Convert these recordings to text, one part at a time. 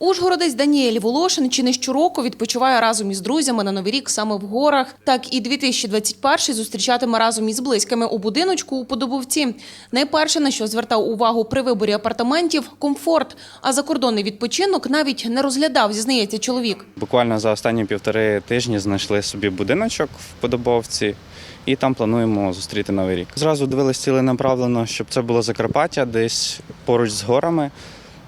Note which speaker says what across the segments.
Speaker 1: Ужгородець Даніель Волошин чи не щороку відпочиває разом із друзями на Новий рік саме в горах. Так і 2021 зустрічатиме разом із близькими у будиночку у Подобовці. Найперше, на що звертав увагу при виборі апартаментів – комфорт. А закордонний відпочинок навіть не розглядав, зізнається чоловік.
Speaker 2: Буквально за останні півтори тижні знайшли собі будиночок в Подобовці. І там плануємо зустріти новий рік. Зразу дивились ціленаправлено, щоб це було Закарпаття, десь поруч з горами.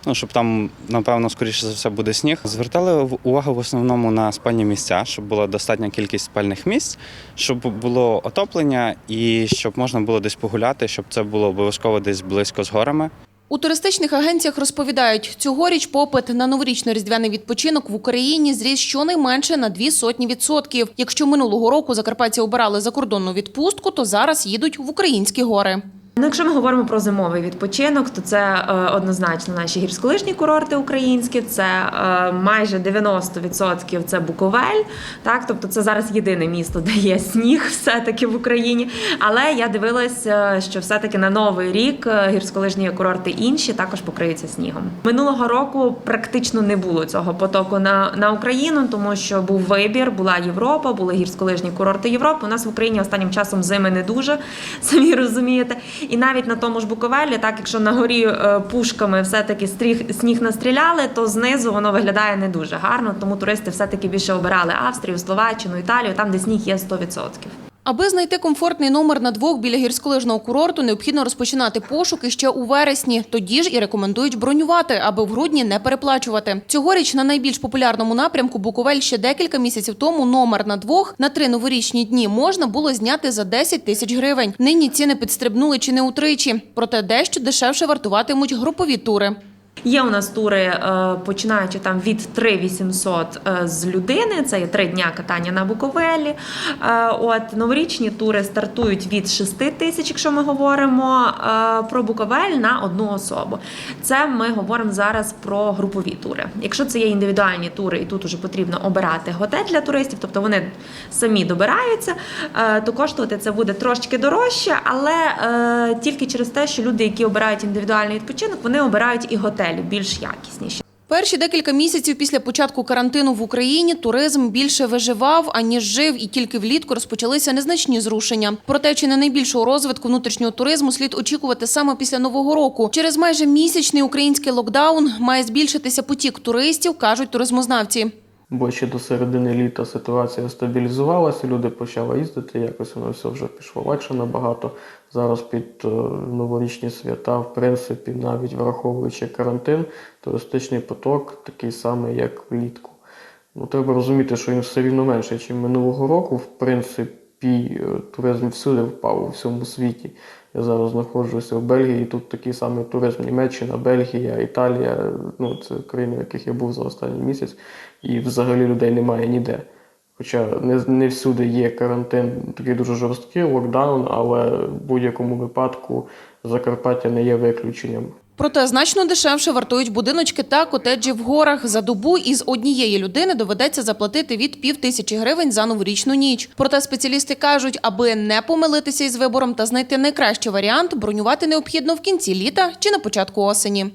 Speaker 2: Ну, щоб там, напевно, скоріше за все буде сніг. Звертали увагу в основному на спальні місця, щоб була достатня кількість спальних місць, щоб було отоплення і щоб можна було десь погуляти, щоб це було обов'язково десь близько з горами.
Speaker 1: У туристичних агенціях розповідають, цьогоріч попит на новорічно-різдвяний відпочинок в Україні зріс щонайменше на дві сотні відсотків. Якщо минулого року закарпатці обирали закордонну відпустку, то зараз їдуть в українські гори.
Speaker 3: Ну, якщо ми говоримо про зимовий відпочинок, то це е, однозначно наші гірськолижні курорти українські, це е, майже 90% це Буковель. Так, тобто це зараз єдине місто, де є сніг, все-таки в Україні. Але я дивилася, що все-таки на новий рік е, гірськолижні курорти інші також покриються снігом. Минулого року практично не було цього потоку на, на Україну, тому що був вибір, була Європа, були гірськолижні курорти Європи. У нас в Україні останнім часом зими не дуже, самі розумієте. І навіть на тому ж Буковелі, так якщо на горі е, пушками все-таки стріг сніг настріляли, то знизу воно виглядає не дуже гарно. Тому туристи все-таки більше обирали Австрію, Словаччину, Італію, там, де сніг є 100%.
Speaker 1: Аби знайти комфортний номер на двох біля гірськолижного курорту, необхідно розпочинати пошуки ще у вересні. Тоді ж і рекомендують бронювати, аби в грудні не переплачувати. Цьогоріч на найбільш популярному напрямку Буковель ще декілька місяців тому номер на двох на три новорічні дні можна було зняти за 10 тисяч гривень. Нині ціни підстрибнули чи не утричі. Проте дещо дешевше вартуватимуть групові тури.
Speaker 3: Є у нас тури, е, починаючи там від 3800 е, з людини. Це є три дня катання на Буковелі. Е, От новорічні тури стартують від 6 тисяч, якщо ми говоримо про Буковель на одну особу. Це ми говоримо зараз про групові тури. Якщо це є індивідуальні тури, і тут уже потрібно обирати готель для туристів, тобто вони самі добираються, то коштувати це буде трошки дорожче, але тільки через те, що люди, які обирають індивідуальний відпочинок, вони обирають і готелі більш якісніші.
Speaker 1: Перші декілька місяців після початку карантину в Україні туризм більше виживав, аніж жив, і тільки влітку розпочалися незначні зрушення. Проте чи не найбільшого розвитку внутрішнього туризму слід очікувати саме після нового року. Через майже місячний український локдаун має збільшитися потік туристів, кажуть туризмознавці.
Speaker 4: Бо ще до середини літа ситуація стабілізувалася, люди почали їздити, якось воно все вже пішло легше набагато. Зараз під е, новорічні свята, в принципі, навіть враховуючи карантин, туристичний поток такий самий, як влітку. Ну, треба розуміти, що він все рівно менше, ніж минулого року. В принципі, е, туризм всюди впав у всьому світі. Я зараз знаходжуся в Бельгії, тут такий самий туризм Німеччина, Бельгія, Італія. Ну, це країни, в яких я був за останній місяць, і взагалі людей немає ніде. Хоча не, не всюди є карантин, такий дуже жорсткий локдаун, але в будь-якому випадку Закарпаття не є виключенням.
Speaker 1: Проте значно дешевше вартують будиночки та котеджі в горах. За добу із однієї людини доведеться заплатити від пів тисячі гривень за новорічну ніч. Проте спеціалісти кажуть, аби не помилитися із вибором та знайти найкращий варіант, бронювати необхідно в кінці літа чи на початку осені.